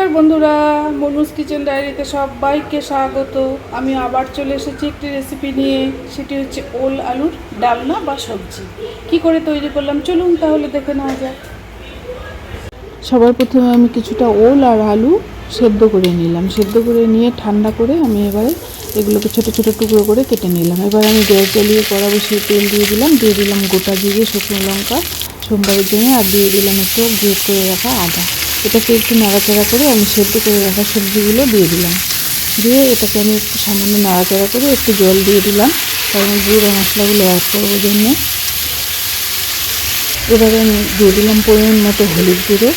নমস্কার বন্ধুরা মনুজ কিচেন ডায়েরিতে সবাইকে স্বাগত। আমি আবার চলে এসেছি একটি রেসিপি নিয়ে, সেটি হচ্ছে ওল আলুর ডালনা বা সবজি। কি করে তৈরি করলাম? চলুন তাহলে দেখে নেওয়া যাক। সবার প্রথমে আমি কিছুটা ওল আর আলু সেদ্ধ করে নিলাম। সেদ্ধ করে নিয়ে ঠান্ডা করে আমি এবারে এগুলোকে ছোট ছোট টুকরো করে কেটে নিলাম। এবার আমি গ্যাস জ্বালিয়ে কড়া বসিয়ে তেল দিয়ে দিলাম। দিয়ে দিলাম গোটা জিরে, শুকনো লঙ্কা, সোমবারের জন্য, আর দিয়ে দিলাম একটু গ্রেট করে রাখা আদা। এটাকে একটু নাড়াচাড়া করে আমি সেদ্ধ করে রাখা সবজিগুলো দিয়ে দিলাম। দিয়ে এটাকে আমি একটু সামান্য নাড়াচাড়া করে একটু জল দিয়ে দিলাম, কারণ গুঁড়ো মশলাগুলো অ্যাড করব জন্য। এবারে আমি দিয়ে দিলাম পরিমাণ মতো হলুদ গুঁড়ো।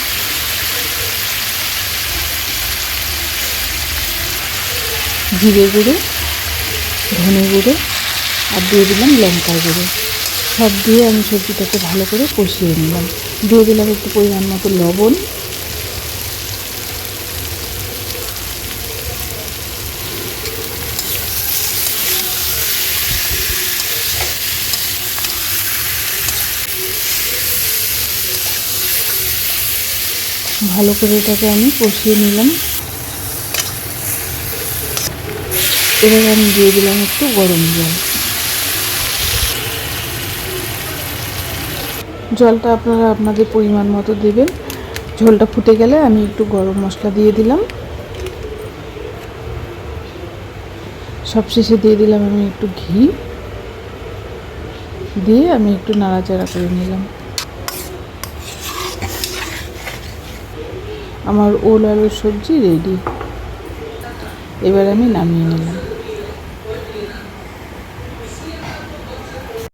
জিরে গুঁড়ো, ধনে গুঁড়ো আর দিয়ে দিলাম লঙ্কার গুঁড়ো। সব দিয়ে আমি সবজিটাকে ভালো করে কষিয়ে নিলাম। দিয়ে দিলাম একটু পরিমাণ মতো লবণ। ভালো করে এটাকে আমি কষিয়ে নিলাম। এবার আমি দিয়ে দিলাম একটু গরম জল। জলটা আপনারা আপনাদের পরিমাণ মতো দেবেন। ঝোলটা ফুটে গেলে আমি একটু গরম মশলা দিয়ে দিলাম। সবশেষে দিয়ে দিলাম আমি একটু ঘি। দিয়ে আমি একটু নাড়াচাড়া করে নিলাম। আমার ওল আলুর সবজি রেডি এবার আমি নামিয়ে নিলাম।